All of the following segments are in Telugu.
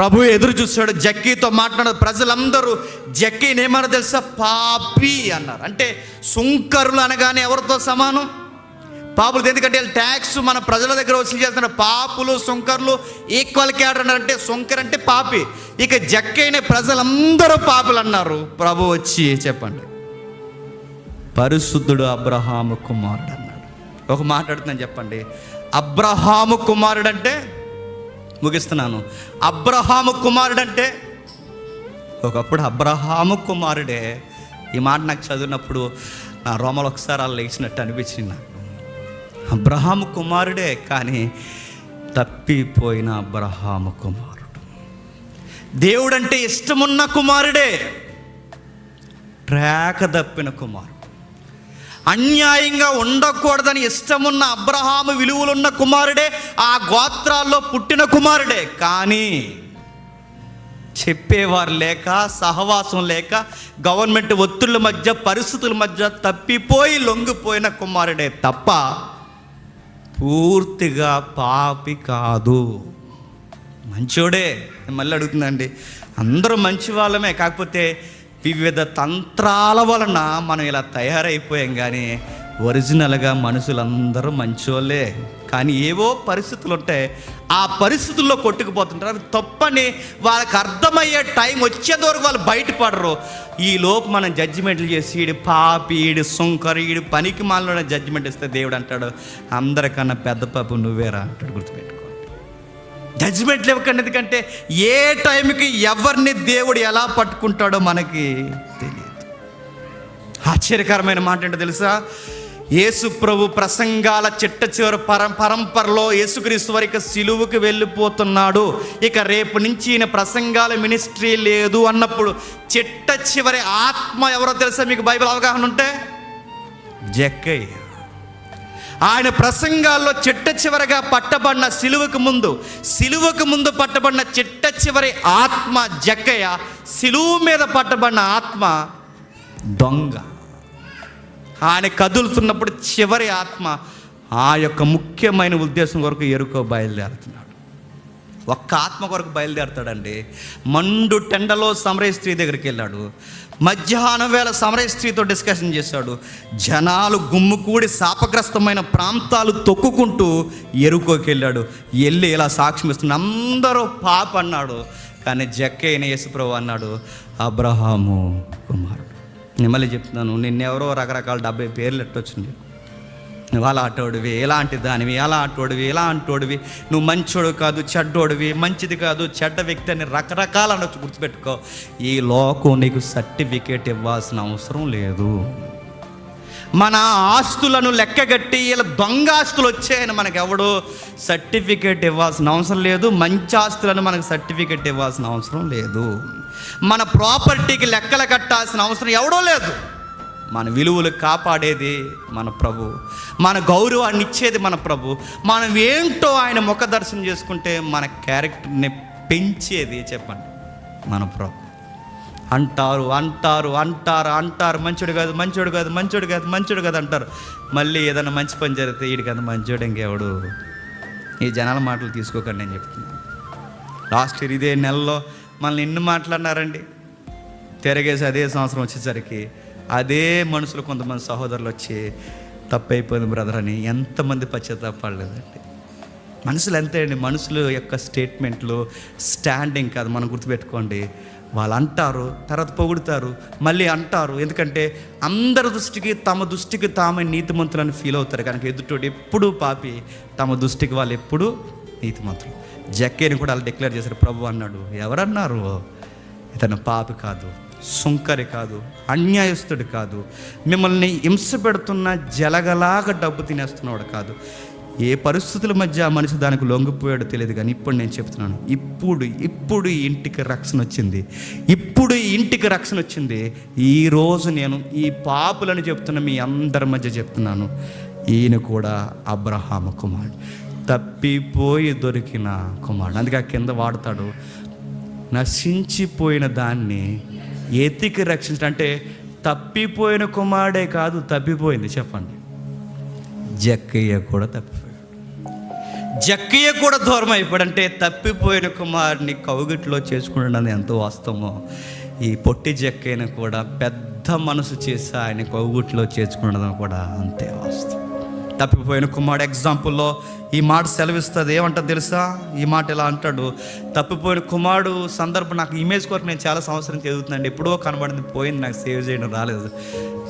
ప్రభు ఎదురు చూస్తాడు జక్కీతో మాట్లాడు ప్రజలందరూ జక్కీని ఏమన్నా తెలుసా? పాపి అన్నారు. అంటే సుంకరులు అనగానే ఎవరితో సమానం? పాపులు ఎందుకంటే ట్యాక్స్ మన ప్రజల దగ్గర వసూలు చేస్తున్నారు. పాపులు సుంకర్లు ఈక్వల్ క్యాడర్ అంటే సుంకర్ అంటే పాపి. ఇక జక్కైన ప్రజలందరూ పాపులు అన్నారు. ప్రభు వచ్చి చెప్పండి. పరిశుద్ధుడు అబ్రహాము కుమారుడు అన్నాడు. ఒక మాట్లాడుతున్నాను చెప్పండి. అబ్రహాము కుమారుడు అంటే ముగిస్తున్నాను. అబ్రహాము కుమారుడు అంటే ఒకప్పుడు అబ్రహాము కుమారుడే. ఈ మాట నాకు చదివినప్పుడు నా రోమలు ఒకసారి అలా లేచినట్టు అనిపించింది నాకు. అబ్రహాము కుమారుడే కానీ తప్పిపోయిన అబ్రహాము కుమారుడు. దేవుడంటే ఇష్టమున్న కుమారుడే. ట్రాక తప్పిన కుమారుడు. అన్యాయంగా ఉండకూడదని ఇష్టమున్న అబ్రహాము విలువలున్న కుమారుడే ఆ గోత్రాల్లో పుట్టిన కుమారుడే. కానీ చెప్పేవారు లేక సహవాసం లేక గవర్నమెంట్ ఒత్తిళ్ళ మధ్య పరిస్థితుల మధ్య తప్పిపోయి లొంగిపోయిన కుమారుడే తప్ప పూర్తిగా పాపి కాదు. మంచోడే. మళ్ళీ అడుగుతుందండి అందరూ మంచి వాళ్ళమే కాకపోతే వివిధ తంత్రాల వలన మనం ఇలా తయారైపోయాం కానీ ఒరిజినల్గా మనుషులందరూ మంచోళ్ళే. కానీ ఏవో పరిస్థితులు ఉంటాయి ఆ పరిస్థితుల్లో కొట్టుకుపోతుంటారు. అది తప్పని వాళ్ళకి అర్థమయ్యే టైం వచ్చేంత వరకు వాళ్ళు బయటపడరు. ఈ లోపు మనం జడ్జిమెంట్లు చేసి ఈడు పాపి ఈడు సుంకరు ఈడు పనికి మాలలో జడ్జిమెంట్ ఇస్తే దేవుడు అంటాడు అందరికన్నా పెద్ద పాపు నువ్వేరా అంటాడు గుర్తుపెట్టుకో. జడ్జిమెంట్లు ఇవ్వకండి ఎందుకంటే ఏ టైంకి ఎవరిని దేవుడు ఎలా పట్టుకుంటాడో మనకి తెలియదు. ఆశ్చర్యకరమైన మాట ఏంటో తెలుసా? యేసు ప్రభు ప్రసంగాల చిట్ట చివరి పరం పరంపరలో యేసుక్రీస్తు వరకు సిలువుకి వెళ్ళిపోతున్నాడు. ఇక రేపు నుంచి ఈయన ప్రసంగాల మినిస్ట్రీ లేదు అన్నప్పుడు చిట్ట చివరి ఆత్మ ఎవరో తెలుసా మీకు బైబిల్ అవగాహన ఉంటే? జక్కయ్య ఆయన ప్రసంగాల్లో చిట్ట చివరగా పట్టబడిన సిలువకు ముందు సిలువకు ముందు పట్టబడిన చిట్ట చివరి ఆత్మ జక్కయ్య సిలువు మీద పట్టబడిన ఆత్మ దొంగ. ఆయన కదులుతున్నప్పుడు చివరి ఆత్మ ఆ యొక్క ముఖ్యమైన ఉద్దేశం కొరకు ఎరుకో బయలుదేరుతున్నాడు. ఒక్క ఆత్మ కొరకు బయలుదేరతాడండి. మండు టెండలో సమరయ స్త్రీ దగ్గరికి వెళ్ళాడు. మధ్యాహ్నం వేళ సమరయ స్త్రీతో డిస్కషన్ చేశాడు. జనాలు గుమ్ముకూడి శాపగ్రస్తమైన ప్రాంతాలు తొక్కుకుంటూ ఎరుకోకి వెళ్ళాడు. వెళ్ళి ఇలా సాక్ష్యం ఇస్తున్న అందరూ పాప అన్నాడు. కానీ జక్కైన యేసుప్రభు అన్నాడు అబ్రహాము కుమారుడు. నేను చెప్తున్నాను నిన్నెవరో రకరకాల డెబ్బై పేర్లు ఎట్టొచ్చింది. నువ్వు అలా అటోడివి ఎలాంటి దానివి ఎలా అటోడివి ఎలా అంటోడివి. నువ్వు మంచోడు కాదు చెడ్డోడివి మంచిది కాదు చెడ్డ వ్యక్తి అని రకరకాల అనొచ్చు గుర్తుపెట్టుకో. ఈ లోకం నీకు సర్టిఫికేట్ ఇవ్వాల్సిన అవసరం లేదు. మన ఆస్తులను లెక్కగట్టి ఇలా దొంగ ఆస్తులు వచ్చాయని మనకు ఎవడు సర్టిఫికేట్ ఇవ్వాల్సిన అవసరం లేదు. మంచి ఆస్తులను మనకు సర్టిఫికేట్ ఇవ్వాల్సిన అవసరం లేదు. మన ప్రాపర్టీకి లెక్కలు కట్టాల్సిన అవసరం ఎవడో లేదు. మన విలువలు కాపాడేది మన ప్రభు. మన గౌరవాన్ని ఇచ్చేది మన ప్రభు. మనం ఏంటో ఆయన ముఖ దర్శనం చేసుకుంటే మన క్యారెక్టర్ని పెంచేది చెప్పండి. మన ప్రభు. అంటారు అంటారు అంటారు అంటారు. మంచోడు కాదు మంచోడు కాదు మంచోడు కాదు మంచోడు కాదు అంటారు. మళ్ళీ ఏదైనా మంచి పని జరిగితే వీడికి కదా మంచోడు ఇంకెవడు? ఈ జనాల మాటలు తీసుకోకండి నేను చెప్తున్నాను లాస్ట్ ఇయర్ ఇదే నెలలో మనల్ని ఎన్ని మాట్లాడినారండి తిరగేసి అదే సంవత్సరం వచ్చేసరికి అదే మనుషులు కొంతమంది సహోదరులు వచ్చి తప్పైపోయింది బ్రదర్ అని ఎంతమంది పశ్చాత్తాపడలేదండి మనుషులు అంతే అండి? మనుషుల యొక్క స్టేట్మెంట్లు స్టాండింగ్ కాదు మనం గుర్తుపెట్టుకోండి. వాళ్ళు అంటారు తర్వాత పొగుడుతారు మళ్ళీ అంటారు. ఎందుకంటే అందరి దృష్టికి తమ దృష్టికి తామే నీతిమంతులని ఫీల్ అవుతారు. కనుక ఎదుటోడు ఎప్పుడూ పాపి తమ దృష్టికి వాళ్ళు ఎప్పుడూ నీతిమంతులు. జక్కేని కూడా వాళ్ళు డిక్లేర్ చేశారు ప్రభు అన్నాడు. ఎవరన్నారు? ఇతను పాపి కాదు. సుంకరి కాదు అన్యాయస్తుడు కాదు. మిమ్మల్ని హింస పెడుతున్న జలగలాగా డబ్బు తినేస్తున్నవాడు కాదు. ఏ పరిస్థితుల మధ్య ఆ మనిషి దానికి లొంగిపోయాడో తెలియదు కానీ ఇప్పుడు నేను చెప్తున్నాను. ఇప్పుడు ఇప్పుడు ఇంటికి రక్షణ వచ్చింది. ఇప్పుడు ఇంటికి రక్షణ వచ్చింది. ఈరోజు నేను ఈ పాపులను చెప్తున్న మీ అందరి మధ్య చెప్తున్నాను. ఈయన కూడా అబ్రహాము కుమారుడు. తప్పిపోయి దొరికిన కుమారుడు. అందుకే ఆ కింద వాడతాడు. నశించిపోయిన దాన్ని ఎతికి రక్షించడం అంటే తప్పిపోయిన కుమారుడే కాదు తప్పిపోయింది. చెప్పండి. జక్కయ్య కూడా తప్పిపోయాడు. జక్కయ్య కూడా దూరం అయిపోయాడంటే తప్పిపోయిన కుమారుని కౌగిట్లో చేసుకుంటున్నది ఎంత వాస్తవమో. ఈ పొట్టి జక్కయ్యను కూడా పెద్ద మనసు చేసి ఆయన కౌగుట్లో చేర్చుకున్నది కూడా అంతే వాస్తవం. తప్పిపోయిన కుమారుడు ఎగ్జాంపుల్లో ఈ మాట సెలవిస్తుంది. ఏమంటా తెలుసా? ఈ మాట ఇలా అంటాడు? తప్పిపోయిన కుమారుడు సందర్భం నాకు ఇమేజ్ కొరకు నేను చాలా సంవత్సరం చదువుతున్నాండి ఎప్పుడో కనబడింది పోయింది నాకు సేవ్ చేయడం రాలేదు.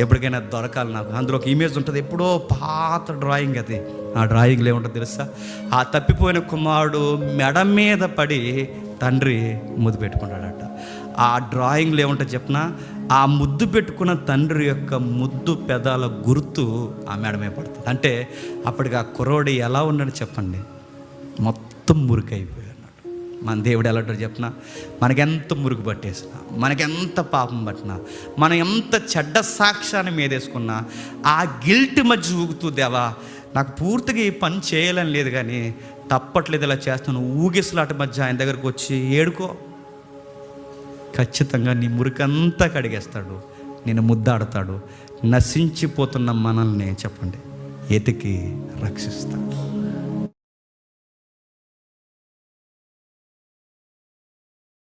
ఎప్పటికైనా దొరకాలి నాకు. అందులో ఒక ఇమేజ్ ఉంటుంది. ఎప్పుడో పాత డ్రాయింగ్ అది. ఆ డ్రాయింగ్లో ఏముంటుంది తెలుసా? ఆ తప్పిపోయిన కుమారుడు మెడ మీద పడి తండ్రి ముద్దు పెట్టుకున్నాడట. ఆ డ్రాయింగ్లో ఏముంటుంది చెప్పిన? ఆ ముద్దు పెట్టుకున్న తండ్రి యొక్క ముద్దు పెదాల గుర్తు ఆ మేడమే పడుతుంది. అంటే అప్పటికి ఆ కుర్రోడు ఎలా ఉన్నాడు చెప్పండి. మొత్తం మురికైపోయాడు మన దేవుడు ఎలా ఉంటాడు చెప్పిన? మనకెంత మురుగు పట్టేసినా మనకెంత పాపం పట్టినా మనం ఎంత చెడ్డ సాక్ష్యాన్ని మీదేసుకున్నా ఆ గిల్ట్ మధ్య ఊగుతూ దేవా నాకు పూర్తిగా ఈ పని చేయాలని లేదు కానీ తప్పట్లేదు ఇలా చేస్తాను. ఊగిసలాట మధ్య ఆయన దగ్గరకు వచ్చి ఏడుకో. ఖచ్చితంగా నీ మురికంతా కడిగేస్తాడు. నేను ముద్దాడతాడు. నశించిపోతున్న మనల్ని చెప్పండి. ఎతికి రక్షిస్తాడు